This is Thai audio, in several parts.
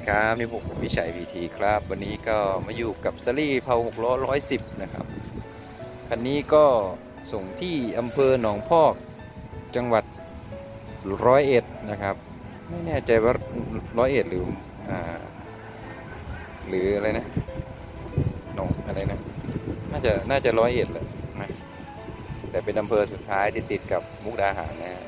ดีครับนี่ผมวิชัยพีทีครับ วันนี้ก็มาอยู่กับซารี่เผาหกล้อร้อยสิบนะครับคันนี้ก็ส่งที่อำเภอหนองพอกจังหวัดร้อยเอ็ดนะครับ ไม่แน่ใจว่าร้อยเอ็ดหรืออ่าหรืออะไรนะหนองอะไรนะน่าจะน่าจะร้อยเอ็ดแหละนะแต่เป็นอำเภอสุดท้ายที่ติดกับมุกดาหารนะฮะ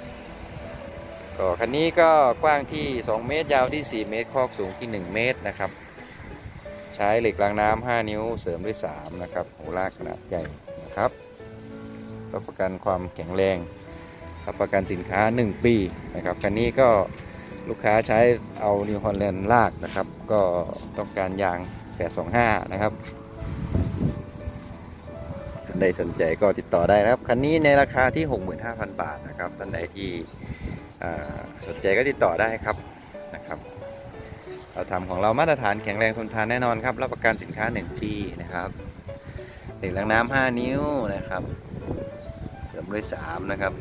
ก็คันนี้ก็กว้างที่ 2 เมตรยาวที่ 4 เมตรคอกสูงที่ 1 เมตรนะครับ ใช้เหล็กรางน้ำ5นิ้วเสริมด้วย 3 นะครับหูลากขนาดใหญ่นะครับรับประกันความแข็งแรงรับประกันสินค้า 1 ปีนะครับคันนี้ก็ลูกค้าใช้เอานิวฮอลแลนด์ลากนะครับ ก็ต้องการยาง 825 นะครับท่านใดสนใจก็ติดต่อได้นะครับ คันนี้ในราคาที่ 65,000 บาทนะครับท่านใดที่ สนใจก็ติดต่อได้ครับนะครับ เราทำของเรามาตรฐานแข็งแรงทนทานแน่นอนครับ รับประกันสินค้า1ปีนะครับเหล็กล้างน้ำ5นิ้วนะครับ เสริมด้วย 3 นะครับ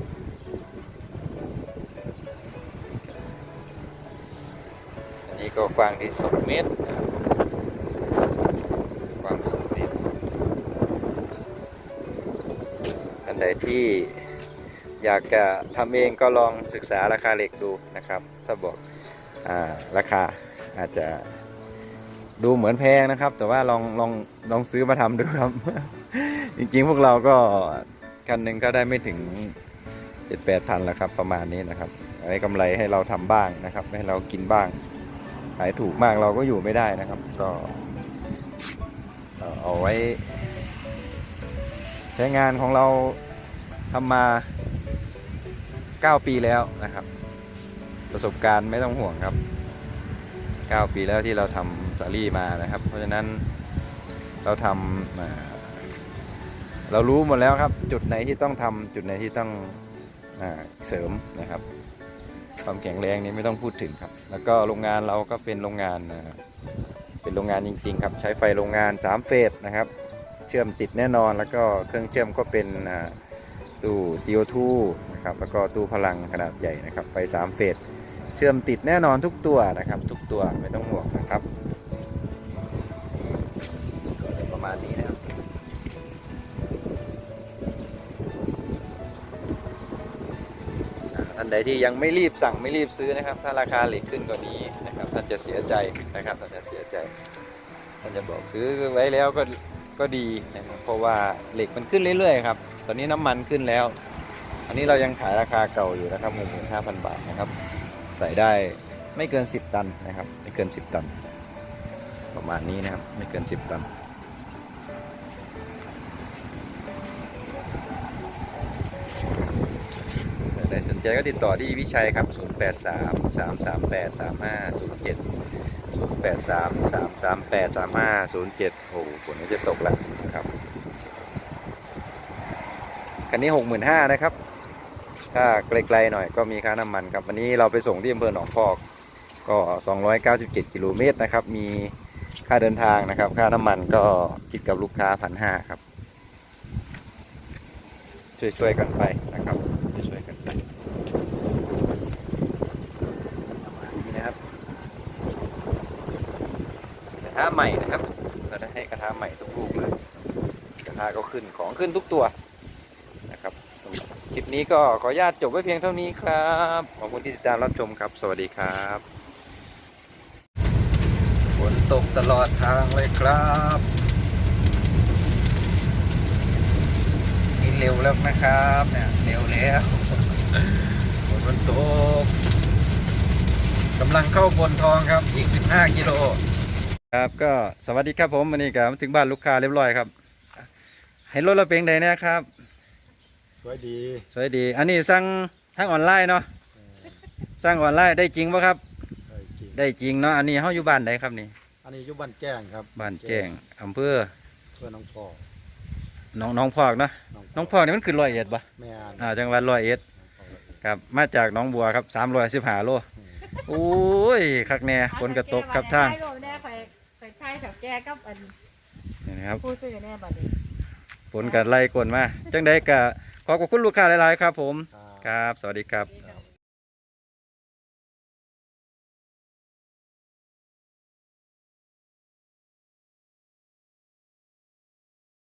อันนี้ก็กว้างที่2เมตรนะครับกว้าง2เมตรท่านใดที่ อยากจะทำเองก็ลองศึกษาราคาเหล็กดูนะครับ ถ้าบอกอาราคาอาจจะดูเหมือนแพงนะครับ แต่ว่าลองลองลองซื้อมาทำดูครับ จริงๆพวกเราก็คันหนึ่งก็ได้ไม่ถึง7 8พันแล้วครับ ประมาณนี้นะครับให้กำไรให้เราทำบ้างนะครับ ให้เรากินบ้างขายถูกมากเราก็อยู่ไม่ได้นะครับ ก็เอาเอาไว้ ใช้งานของเราทำมา 9 ปีแล้วนะครับ ประสบการณ์ไม่ต้องห่วงครับ 9 ปีแล้วที่เราทำสาลี่มานะครับ เพราะฉะนั้นเราทำเรารู้หมดแล้วครับ จุดไหนที่ต้องทำจุดไหนที่ต้องอเสริมนะครับ ความแข็งแรงนี้ไม่ต้องพูดถึงครับ แล้วก็โรงงานเราก็เป็นโรงงานเป็นโรงงานจริงๆครับ ใช้ไฟโรงงาน 3 เฟสนะครับ เชื่อมติดแน่นอนแล้วก็เครื่องเชื่อมก็เป็นอ่า ตู้ CO2 นะครับแล้วก็ตู้พลังขนาดใหญ่นะครับไฟ3เฟสเชื่อมติดแน่นอนทุกตัวนะครับ ทุกตัวไม่ต้องห่วงนะครับก็ประมาณนี้นะครับท่านใดที่ยังไม่รีบสั่งไม่รีบซื้อนะครับ ถ้าราคาเหล็กขึ้นกว่านี้นะครับท่านจะเสียใจนะครับท่านจะเสียใจท่านจะบอกซื้อไว้แล้วก็ก็ดีนะครับเพราะว่าเหล็กมันขึ้นเรื่อยๆครับ อนนี้น้ำมันขึ้นแล้ว อันนี้เรายังขายราคาเก่าอยู่นะครับ65,000บาทนะครับ ใส่ได้ไม่เกิน10ตันนะครับ ไม่เกิน10ตัน ประมาณนี้นะครับ ไม่เกิน10ตันใครสนใจก็ติดต่อที่วิชัยครับ 083 338 3507 083 338 3507โอ้โหฝนก็จะตกแล้วนะครับ คันนี้65,000นห้านะครับ ถ้าไกลๆหน่อยก็มีค่าน้ำมันครับวันนี้เราไปส่งที่อำเภอหนองพอกก็ 297 กิโลเมตรนะครับ มีค่าเดินทางนะครับ ค่าน้ำมันก็คิดกับลูกค้าพันห้าครับ ช่วยๆกันไปนะครับ ช่วยๆกันไปนี้นะครับกระทะใหม่นะครับ เราได้ให้กระทะใหม่ทุกลูกเลย กระทะก็ขึ้นของขึ้นทุกตัวนะครับสำหรับ คลิปนี้ก็ขออนุญาตจบไว้เพียงเท่านี้ครับ ขอบคุณที่ติดตามรับชมครับ สวัสดีครับฝนตกตลอดทางเลยครับนี่เร็วแล้วนะครับเนี่ยเร็วแล้วฝนมันตกกำลังเข้าบนทองครับอีก 15 กิโลครับก็สวัสดีครับผมวันนี้ก็มาถึงบ้านลูกค้าเรียบร้อยครับ ให้รถเราเป็นไดนะครับ สวยดีสวยดี อันนี้สั่งทางออนไลน์เนาะเออสั่งออนไลน์ได้จริงปะครับสวยจริงได้จริงเนาะอันนี้เฮาอยู่บ้านใดครับนี่อันนี้อยู่บ้านแจ้งครับบ้านแจ้งอำเภอเพื่อนน้องพ่อหน้องหน้องพอกเนาะหน้องพอกนี่มันคือร้อยเอ็ดปะแม่นอ่าจังหวัดร้อยเอ็ดน้องพ่อเลยครับ มาจากหน้องบัวครับสามร้อยสิบห้าโลอืมโอ้ยคักแน่ฝนกระตกครับทางไปแน่ไปไปไทยกับแกกับอันนี่นะครับ ผู้ซื้อแน่บัดนี้ฝนกัไล่กลนมาจังใดกะ ขอขอบคุณลูกค้าหลาย ๆ ครับผม ครับครับสวัสดีครับ